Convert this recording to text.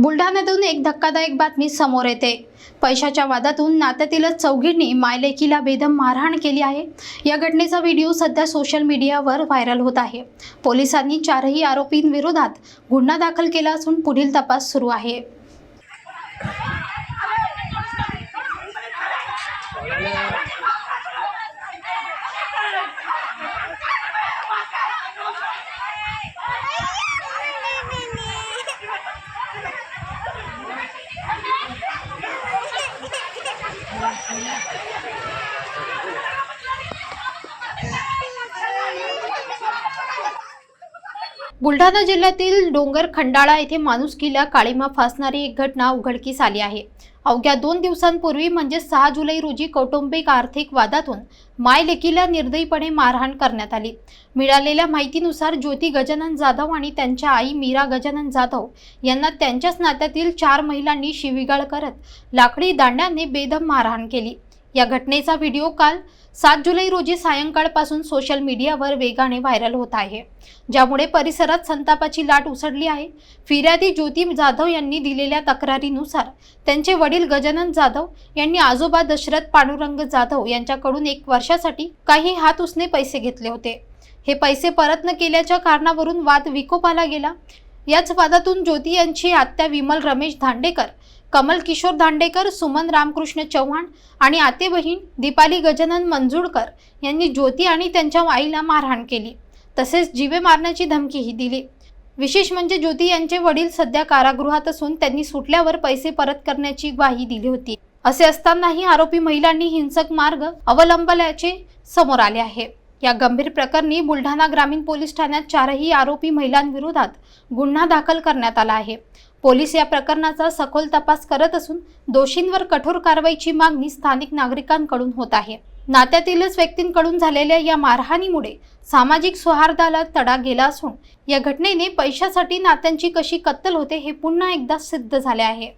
बुलढाण्यातून एक धक्कादायक बातमी समोर येते. पैशाच्या वादातून नात्यातीलच चौघींनी मायलेकीला बेदम मारहाण केली आहे. या घटनेचा व्हिडिओ सध्या सोशल मीडियावर व्हायरल होत आहे. पोलिसांनी चारही आरोपींविरोधात गुन्हा दाखल केला असून पुढील तपास सुरू आहे. Allah. बुलढाणा जिल्ह्यातील डोंगर खंडाळा येथे माणुसकीला काळीमा फासणारी एक घटना उघडकीस आली आहे. अवघ्या दोन दिवसांपूर्वी म्हणजे सहा जुलै रोजी कौटुंबिक आर्थिक वादातून माय लेकीला निर्दयीपणे मारहाण करण्यात आली. मिळालेल्या माहितीनुसार ज्योती गजानन जाधव आणि त्यांच्या आई मीरा गजानन जाधव यांना त्यांच्याच नात्यातील चार महिलांनी शिवीगाळ करत लाकडी दांड्याने बेदम मारहाण केली. या घटनेचा व्हिडिओ काल सात जुलै रोजी सायंकाळपासून सोशल मीडियावर वेगाने व्हायरल होत आहे. ज्यामुळे परिसरात संतापाची लाट उसळली आहे. फिर्यादी ज्योती जाधव यांनी दिलेल्या तक्रारीनुसार त्यांचे वडील गजानन जाधव यांनी आजोबा दशरथ पांडुरंग जाधव यांच्याकडून एक वर्षासाठी काही हात उसने पैसे घेतले होते. हे पैसे परत न केल्याच्या कारणावरून वाद विकोपाला गेला. याच वादातून ज्योती यांची आत्या विमल रमेश धांडेकर कमल किशोर दांडेकर सुमन रामकृष्ण चव्हाण आणि आते बहीण दीपाली गजानन मंजुळकर यांनी ज्योती आणि त्यांच्या आईला मारहाण केली. तसेच जीवे मारण्याची धमकीही दिली. विशेष म्हणजे ज्योती यांचे वडील सध्या कारागृहात असून त्यांनी सुटल्यावर पैसे परत करण्याची ग्वाही दिली होती. असे असतानाही आरोपी महिलांनी हिंसक मार्ग अवलंबल्याचे समोर आले आहे. या गंभीर प्रकरणी बुलढाणा ग्रामीण पोलीस ठाण्यात चारही आरोपी महिलांविरोधात गुन्हा दाखल करण्यात आला आहे. पोलीस या प्रकरणाचा सखोल तपास करत असून दोषींवर कठोर कारवाईची मागणी स्थानिक नागरिकांकडून होत आहे. नात्यातीलच व्यक्तींकडून झालेल्या या मारहाणीमुळे सामाजिक सौहार्दाला तडा गेला असून या घटनेने पैशासाठी नात्यांची कशी कत्तल होते हे पुन्हा एकदा सिद्ध झाले आहे.